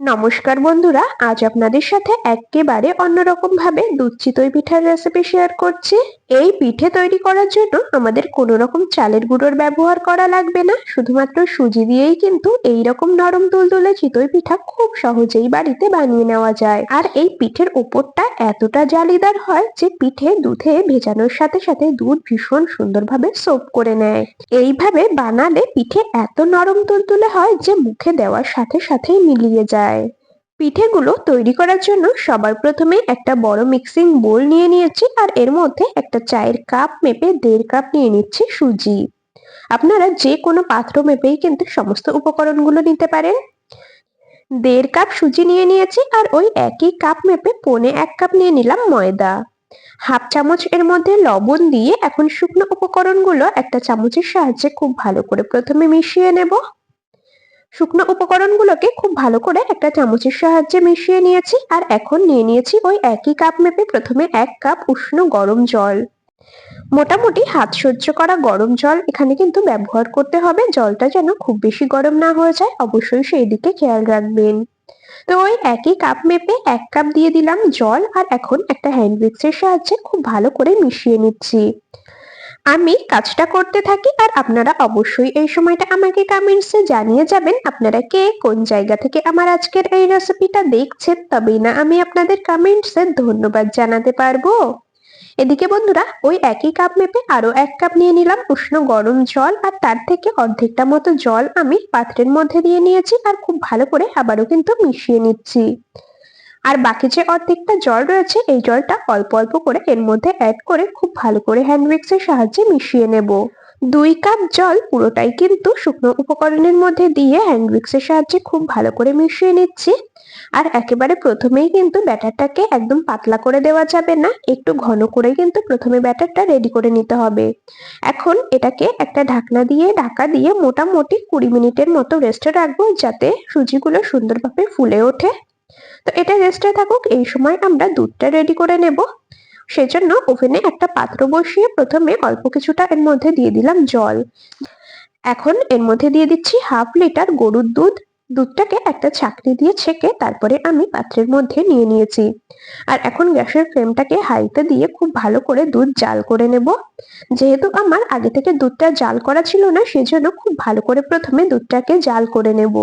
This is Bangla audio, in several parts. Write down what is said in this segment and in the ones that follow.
নমস্কার বন্ধুরা, আজ আপনাদের সাথে একেবারে অন্যরকম ভাবে দুধ চিতই পিঠার রেসিপি শেয়ার করছি। এই পিঠে তৈরি করার জন্য আমাদের কোনো রকম চালের গুঁড়োর ব্যবহার করা লাগবে না। শুধুমাত্র সুজি দিয়েই কিন্তু এই রকম নরম তুলতুলে চিতই পিঠা খুব সহজেই বাড়িতে বানিয়ে নেওয়া যায়। আর এই পিঠের ওপরটা এতটা জালিদার হয় যে পিঠে দুধে ভেজানোর সাথে সাথে দুধ ভীষণ সুন্দরভাবে সোপ করে নেয়। এইভাবে বানালে পিঠে এত নরম তুলতুলে হয় যে মুখে দেওয়ার সাথে সাথেই মিলিয়ে যায়। যায়। পিঠেগুলো তৈরি করার জন্য সবার প্রথমে একটা বড় মিক্সিং বোল নিয়ে নিয়েছি আর এর মধ্যে একটা চায়ের কাপ মেপে দেড় কাপ নিয়ে নিচ্ছি সুজি। আপনারা যে কোনো পাত্র মেপেই কিন্তু সমস্ত উপকরণগুলো নিতে পারেন। দেড় কাপ সুজি নিয়ে নিয়েছি আর ওই একই কাপ মেপে পনে এক কাপ নিয়ে নিলাম ময়দা। হাফ চামচ এর মধ্যে লবণ দিয়ে এখন শুকনো উপকরণগুলো একটা চামচের সাহায্যে খুব ভালো করে প্রথমে মিশিয়ে নেব। শুকনো উপকরণগুলোকে খুব ভালো করে একটা চামচের সাহায্যে মিশিয়ে নিয়েছি আর এখন নিয়ে নিয়েছি ওই একই কাপ মেপে প্রথমে এক কাপ উষ্ণ গরম জল। মোটামুটি হাত সহ্য করা গরম জল এখানে কিন্তু ব্যবহার করতে হবে, জলটা যেন খুব বেশি গরম না হয়ে যায়, অবশ্যই সেই দিকে খেয়াল রাখবেন। তো ওই একই কাপ মেপে এক কাপ দিয়ে দিলাম জল আর এখন একটা হ্যান্ড উইক্সের সাহায্যে খুব ভালো করে মিশিয়ে নিচ্ছি। আমি কাজটা করতে থাকি আর আপনারা অবশ্যই এই সময়টা আমাকে কমেন্টসে জানিয়ে যাবেন আপনারা কে, কোন জায়গা থেকে আমার আজকের এই রেসিপিটা দেখছেন, তবেই না আমি আপনাদের কমেন্টসে ধন্যবাদ জানাতে পারব। এদিকে বন্ধুরা, ওই একই কাপ মেপে আরও এক কাপ নিয়ে নিলাম উষ্ণ গরম জল আর তার থেকে অর্ধেকটা মতো জল আমি পাত্রের মধ্যে দিয়ে নিয়েছি আর খুব ভালো করে আবারও কিন্তু মিশিয়ে নিচ্ছি। আর বাকি যে অর্ধেকটা জল রয়েছে, এই জলটা অল্প অল্প করে এর মধ্যে অ্যাড করে খুব ভালো করে হ্যান্ড মিক্সের সাহায্যে মিশিয়ে নেব। দুই কাপ জল পুরোটাই কিন্তু শুকনো উপকরণের মধ্যে দিয়ে হ্যান্ড মিক্সের সাহায্যে খুব ভালো করে মিশিয়ে নিচ্ছি। আর একেবারে প্রথমেই কিন্তু ব্যাটারটাকে একদম পাতলা করে দেওয়া যাবে না, একটু ঘন করে কিন্তু প্রথমে ব্যাটারটা রেডি করে নিতে হবে। এখন এটাকে একটা ঢাকনা দিয়ে, ঢাকা দিয়ে মোটামুটি কুড়ি মিনিটের মতো রেস্টে রাখব যাতে সুজিগুলো সুন্দরভাবে ফুলে ওঠে। তো এটা রেস্টে থাকুক, এই সময় আমরা দুধটা রেডি করে নেব। সেজন্য ওভেনে একটা পাত্র বসিয়ে প্রথমে অল্প কিছুটা এর মধ্যে দিয়ে দিলাম জল। এখন এর মধ্যে দিয়ে দিচ্ছি হাফ লিটার গরুর দুধ। দুধটাকে একটা ছাকনি দিয়ে ছেঁকে তারপরে আমি পাত্রের মধ্যে নিয়ে নিয়েছি। আর এখন গ্যাসের ফ্লেমটাকে হাইতে দিয়ে খুব ভালো করে দুধ জাল করে নেব। যেহেতু আমার আগে থেকে দুধটা জাল করা ছিল না, সেজন্য খুব ভালো করে প্রথমে দুধটাকে জাল করে নেব।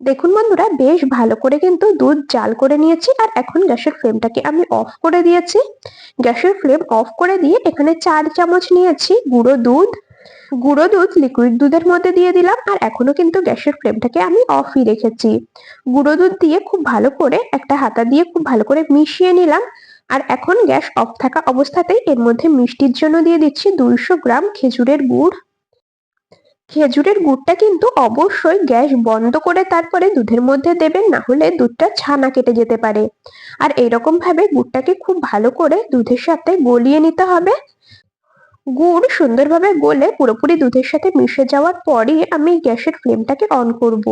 দেখুন বন্ধুরা, বেশ ভালো করে কিন্তু দুধ জাল করে নিয়েছি আর এখন গ্যাসের ফ্লেমটাকে আমি অফ করে দিয়েছি। গ্যাসের ফ্লেম অফ করে দিয়ে এখানে চার চামচ নিয়েছি গুঁড়ো দুধ। গুঁড়ো দুধ লিকুইড দুধের মধ্যে দিয়ে দিলাম আর এখনও কিন্তু গ্যাসের ফ্লেমটাকে আমি অফই রেখেছি। গুঁড়ো দুধ দিয়ে খুব ভালো করে একটা হাতা দিয়ে খুব ভালো করে মিশিয়ে নিলাম। আর এখন গ্যাস অফ থাকা অবস্থাতেই এর মধ্যে মিষ্টির জন্য দিয়ে দিচ্ছি দুইশো গ্রাম খেজুরের গুড়। খেজুরের গুড়টা কিন্তু অবশ্যই গ্যাস বন্ধ করে তারপরে দুধের মধ্যে দেবেন, না হলে দুধটা ছানা কেটে যেতে পারে। আর এরকম ভাবে গুড়টাকে খুব ভালো করে দুধের সাথে গলিয়ে নিতে হবে। গুড় সুন্দরভাবে গলে পুরোপুরি দুধের সাথে মিশে যাওয়ার পরই আমি গ্যাসের ফ্লেমটাকে অন করব।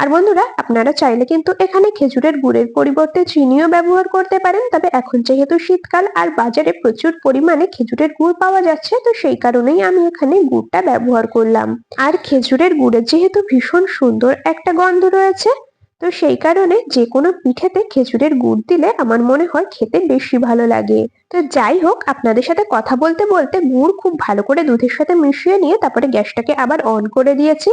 আর বন্ধুরা, আপনারা চাইলে কিন্তু এখানে খেজুরের গুড়ের পরিবর্তে চিনিও ব্যবহার করতে পারেন, তবে এখন যেহেতু শীতকাল আর বাজারে প্রচুর পরিমাণে খেজুরের গুড় পাওয়া যাচ্ছে, তো সেই কারণেই আমি এখানে গুড়টা ব্যবহার করলাম আর খেজুরের গুড়ের যেহেতু ভীষণ সুন্দর একটা গন্ধ রয়েছে তো সেই কারণে যে কোনো পিঠেতে খেজুরের গুড় দিলে আমার মনে হয় খেতে বেশি ভালো লাগে। তো যাই হোক, আপনাদের সাথে কথা বলতে বলতে গুড় খুব ভালো করে দুধের সাথে মিশিয়ে নিয়ে তারপরে গ্যাসটাকে আবার অন করে দিয়েছি।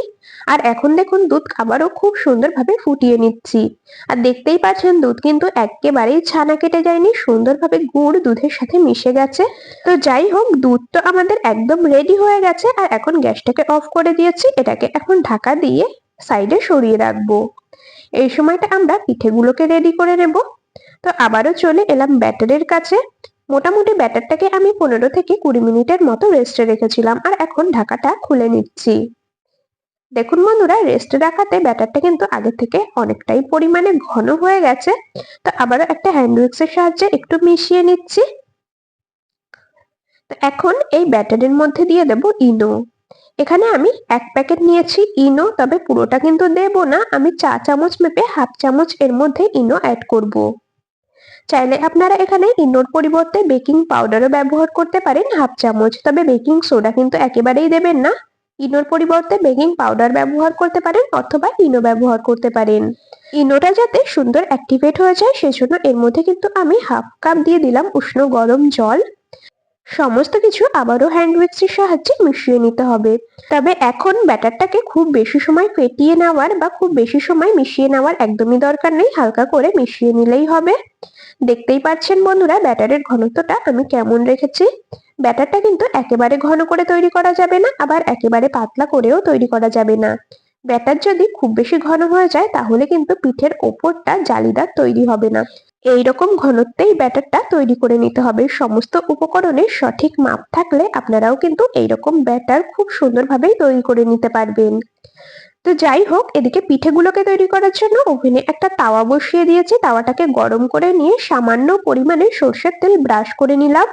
আর এখন দেখুন দুধ আবারও খুব সুন্দরভাবে ফুটিয়ে নিচ্ছি। আর দেখতেই পাচ্ছেন দুধ কিন্তু একেবারেই ছানা কেটে যায়নি, সুন্দরভাবে গুড় দুধের সাথে মিশে গেছে। তো যাই হোক, দুধ তো আমাদের একদম রেডি হয়ে গেছে। আর এখন গ্যাসটাকে অফ করে দিয়েছি, এটাকে এখন ঢাকা দিয়ে সাইডে সরিয়ে রাখব। এই সময়টা আমরা পিঠেগুলোকে রেডি করে নেব। তো আবারও চলে এলাম ব্যাটারের কাছে। মোটামুটি ব্যাটারটাকে আমি পনেরো থেকে কুড়ি মিনিটের মতো রেস্টে রেখেছিলাম আর এখন ঢাকাটা খুলে নিচ্ছি। দেখুন বন্ধুরা রেস্টে রাখাতে ব্যাটারটা কিন্তু আগে থেকে অনেকটাই পরিমাণে ঘন হয়ে গেছে। তো আবারও একটা হ্যান্ড সাহায্যে একটু মিশিয়ে নিচ্ছি। এখন এই ব্যাটারের মধ্যে দিয়ে দেব ইনো। এখানে আমি এক প্যাকেট নিয়েছি ইনো, তবে পুরোটা কিন্তু দেব না। আমি চা চামচ মেপে হাফ চামচ এর মধ্যে ইনো অ্যাড করব। চাইলে আপনারা এখানে ইনোর পরিবর্তে বেকিং পাউডারও ব্যবহার করতে পারেন হাফ চামচ, তবে বেকিং সোডা কিন্তু একেবারেই দেবেন না। ইনোর পরিবর্তে বেকিং পাউডার ব্যবহার করতে পারেন অথবা ইনো ব্যবহার করতে পারেন। ইনোটা যাতে সুন্দর অ্যাক্টিভেট হয়ে যায়, সেজন্য এর মধ্যে কিন্তু আমি হাফ কাপ দিয়ে দিলাম উষ্ণ গরম জল। সমস্ত কিছু আবারও হ্যান্ড উইক্সের সাহায্যে মিশিয়ে নিতে হবে। তবে এখন ব্যাটারটাকে খুব বেশি সময় ফেটিয়ে নেওয়ার বা খুব বেশি সময় মিশিয়ে নেওয়ার একদমই দরকার নেই, হালকা করে মিশিয়ে নিলেই হবে। দেখতেই পাচ্ছেন বন্ধুরা, ব্যাটারের ঘনত্বটা আমি কেমন রেখেছি? ব্যাটারটা কিন্তু একেবারে ঘন করে তৈরি করা যাবে না, আবার একেবারে পাতলা করেও তৈরি করা যাবে না। ব্যাটার যদি খুব বেশি ঘন হয়ে যায়, তাহলে কিন্তু পিঠের ওপরটা জালিদার তৈরি হবে না। এই রকম ঘনত্বেই ব্যাটারটা তৈরি করে নিতে হবে। সমস্ত উপকরণের সঠিক মাপ থাকলে আপনারাও কিন্তু এইরকম ব্যাটার খুব সুন্দরভাবেই তৈরি করে নিতে পারবেন। তো যাই হোক, এদিকে পিঠেগুলোকে তৈরি করার জন্য ওভেনে একটা তাওয়া বসিয়ে দিয়েছি। তাওয়াটাকে গরম করে নিয়ে সামান্য পরিমাণে সর্ষের তেল ব্রাশ করে নিলাম।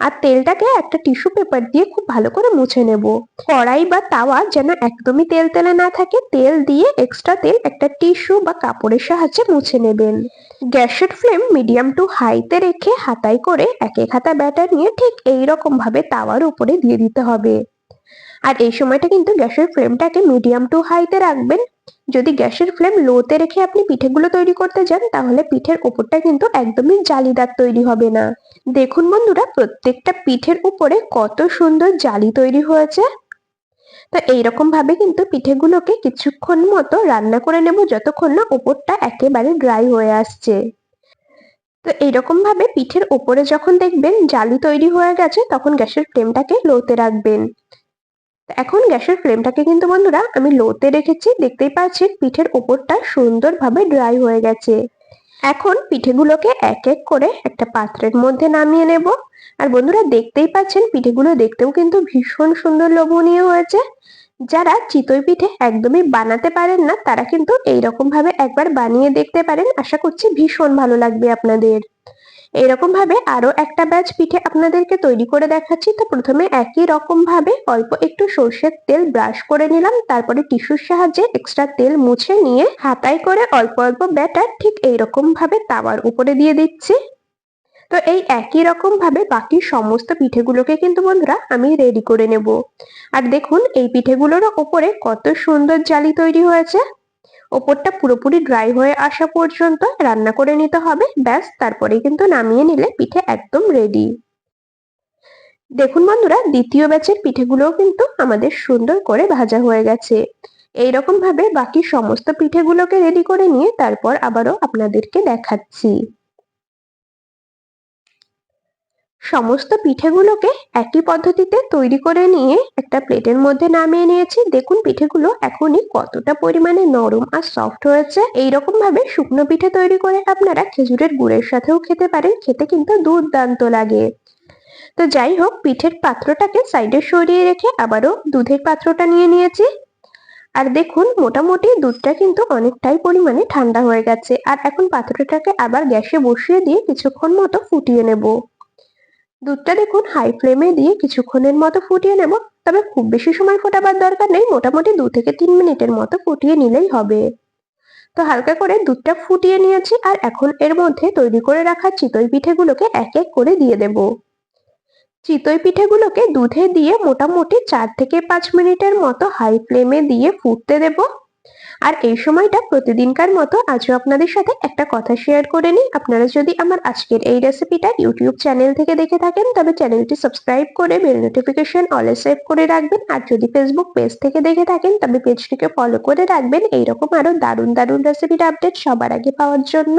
আর তেলটাকে একটা টিস্যু পেপার দিয়ে খুব ভালো করে মুছে নেব। কড়াই বা তাওয়া যেন একদমই তেল তেলে না থাকে, তেল দিয়ে এক্সট্রা তেল একটা টিস্যু বা কাপড়ের সাহায্যে মুছে নেবেন। গ্যাসের ফ্লেম মিডিয়াম টু হাইতে রেখে হাতায় করে এক এক হাতা ব্যাটার নিয়ে ঠিক এই রকম ভাবে তাওয়ার উপরে দিয়ে দিতে হবে। আর এই সময়টা কিন্তু গ্যাসের ফ্লেমটাকে মিডিয়াম টু হাইতে রাখবেন। যদি গ্যাসের ফ্লেম লোতে রেখে আপনি পিঠেগুলো তৈরি করতে যান, তাহলে পিঠের ওপরটা কিন্তু একদমই জালিদার তৈরি হবে না। দেখুন বন্ধুরা, প্রত্যেকটা পিঠের উপরে কত সুন্দর জালি তৈরি হয়েছে। তো এইরকম ভাবে কিন্তু পিঠেগুলোকে কিছুক্ষণ মতো রান্না করে নেব যতক্ষণ না ওপরটা একেবারে ড্রাই হয়ে আসছে। তো এইরকম ভাবে পিঠের ওপরে যখন দেখবেন জালি তৈরি হয়ে গেছে তখন গ্যাসের ফ্লেমটাকে লোতে রাখবেন। এখন গ্যাসের ফ্লেমটাকে কিন্তু বন্ধুরা আমি লোতে রেখেছি, দেখতেই পাচ্ছেন পিঠের ওপরটা সুন্দরভাবে ড্রাই হয়ে গেছে। এখন পিঠেগুলোকে এক এক করে একটা পাত্রের মধ্যে নামিয়ে নেব। আর বন্ধুরা দেখতেই পাচ্ছেন পিঠেগুলো দেখতেও কিন্তু ভীষণ সুন্দর লোভনীয় হয়েছে। যারা চিতই পিঠে একদমই বানাতে পারেন না, তারা কিন্তু এইরকম ভাবে একবার বানিয়ে দেখতে পারেন। আশা করছি ভীষণ ভালো লাগবে আপনাদের। এরকম ভাবে আরও একটা ব্যাচ পিঠে আপনাদেরকে তৈরি করে দেখাচ্ছি। তো প্রথমে একই রকম ভাবে অল্প একটু সর্ষের তেল ব্রাশ করে নিলাম। তারপরে টিস্যুর সাহায্যে এক্সট্রা তেল মুছে নিয়ে হাতায় করে অল্প অল্প ব্যাটার ঠিক এইরকম ভাবে তাওয়ার উপরে দিয়ে দিচ্ছি। তো এই একই রকম ভাবে বাকি সমস্ত পিঠেগুলোকে কিন্তু বন্ধুরা আমি রেডি করে নেব। আর দেখুন, এই পিঠেগুলোর ওপরে কত সুন্দর জালি তৈরি হয়েছে। ওপরটা পুরোপুরি ড্রাই হয়ে আসা পর্যন্ত রান্না করে নিতে হবে। ব্যাস তারপরে কিন্তু নামিয়ে নিলে পিঠে একদম রেডি দেখুন বন্ধুরা, দ্বিতীয় ব্যাচের পিঠেগুলোও কিন্তু আমাদের সুন্দর করে ভাজা হয়ে গেছে। এইরকম ভাবে বাকি সমস্ত পিঠেগুলোকে রেডি করে নিয়ে তারপর আবারও আপনাদেরকে দেখাচ্ছি। সমস্ত পিঠেগুলোকে একই পদ্ধতিতে তৈরি করে নিয়ে একটা প্লেটের মধ্যে নামিয়ে নিয়েছি। দেখুন, পিঠেগুলো এখনই কতটা পরিমাণে নরম আর সফট হয়েছে। এইরকম ভাবে শুকনো পিঠে তৈরি করে আপনারা খেজুরের গুড়ের সাথেও খেতে পারেন। খেতে কিন্তু দুর্দান্ত লাগে। তো যাই হোক, পিঠের পাত্রটাকে সাইডে সরিয়ে রেখে আবারও দুধের পাত্রটা নিয়ে নিয়েছি। আর দেখুন, মোটামুটি দুধটা কিন্তু অনেকটাই পরিমাণে ঠান্ডা হয়ে গেছে। আর এখন পাত্রটাকে আবার গ্যাসে বসিয়ে দিয়ে কিছুক্ষণ মতো ফুটিয়ে নেব। দুধটা দেখুন হাই ফ্লেমে দিয়ে কিছুক্ষণের মতো ফুটিয়ে নেব। তবে খুব বেশি সময় ফোটাবার দরকার নেই, মোটামুটি দু থেকে তিন মিনিটের মতো ফুটিয়ে নিলেই হবে। তো হালকা করে দুধটা ফুটিয়ে নিয়েছি আর এখন এর মধ্যে তৈরি করে রাখা চিতই পিঠেগুলোকে এক এক করে দিয়ে দেব। চিতই পিঠেগুলোকে দুধে দিয়ে মোটামুটি চার থেকে পাঁচ মিনিটের মতো হাই ফ্লেমে দিয়ে ফুটতে দেবো। আর এই সময়টা প্রতিদিনকার মতো আজও আপনাদের সাথে একটা কথা শেয়ার করে নিই। আপনারা যদি আমার আজকের এই রেসিপিটা ইউটিউব চ্যানেল থেকে দেখে থাকেন, তবে চ্যানেলটি সাবস্ক্রাইব করে বেল নোটিফিকেশন অলে সেভ করে রাখবেন। আর যদি ফেসবুক পেজ থেকে দেখে থাকেন, তবে পেজটিকে ফলো করে রাখবেন। এইরকম আরও দারুণ দারুণ রেসিপির আপডেট সবার আগে পাওয়ার জন্য।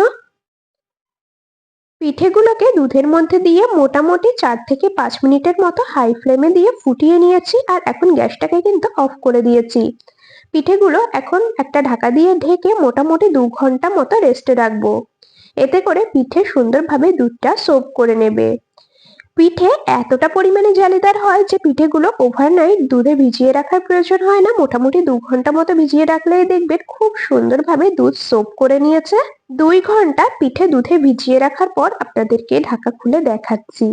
পিঠেগুলোকে দুধের মধ্যে দিয়ে মোটামুটি চার থেকে পাঁচ মিনিটের মতো হাই ফ্লেমে দিয়ে ফুটিয়ে নিয়েছি। আর এখন গ্যাসটাকে কিন্তু অফ করে দিয়েছি। পিঠেগুলো এখন একটা ঢাকা দিয়ে ঢেকে মোটামুটি দু ঘণ্টা মতো রেস্টে রাখব। এতে করে পিঠে সুন্দরভাবে দুধটা সোপ করে নেবে। পিঠে এতটা পরিমাণে জালিদার হয় যে পিঠেগুলো ওভারনাইট দুধে ভিজিয়ে রাখার প্রয়োজন হয় না। মোটামুটি দু ঘণ্টা মতো ভিজিয়ে রাখলেই দেখবেন খুব সুন্দরভাবে দুধ সোপ করে নিয়েছে। দুই ঘণ্টা পিঠে দুধে ভিজিয়ে রাখার পর আপনাদেরকে ঢাকা খুলে দেখাচ্ছি।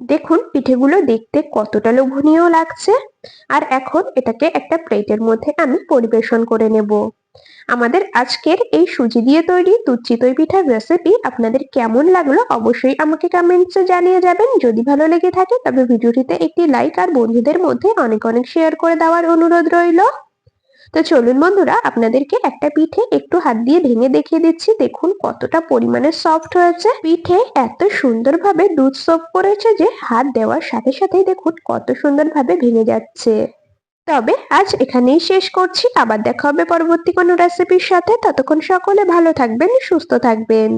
দেখুন, পিঠেগুলো দেখতে কতটা লোভনীয় লাগছে। আর এখন এটাকে একটা প্লেটের মধ্যে আমি পরিবেশন করে নেব। আমাদের আজকের এই সুজি দিয়ে তৈরি দুধ চিতই পিঠার রেসিপি আপনাদের কেমন লাগল অবশ্যই আমাকে কমেন্টসে জানিয়ে যাবেন। যদি ভালো লেগে থাকে, তবে ভিডিওটিতে একটি লাইক আর বন্ধুদের মধ্যে অনেক অনেক শেয়ার করে দেওয়ার অনুরোধ রইল। তো চলুন বন্ধুরা, আপনাদেরকে একটা পিঠে একটু হাত দিয়ে ভেঙে দেখিয়ে দিচ্ছি। দেখুন কতটা পরিমাণে সফট হয়েছে। পিঠে এত সুন্দরভাবে দুধ সোপ করেছে যে হাত দেওয়ার সাথে সাথেই দেখুন কত সুন্দরভাবে ভেঙে যাচ্ছে। তবে আজ এখানেই শেষ করছি। আবার দেখা হবে পরবর্তী কোনো রেসিপির সাথে। ততক্ষণ সকলে ভালো থাকবেন, সুস্থ থাকবেন।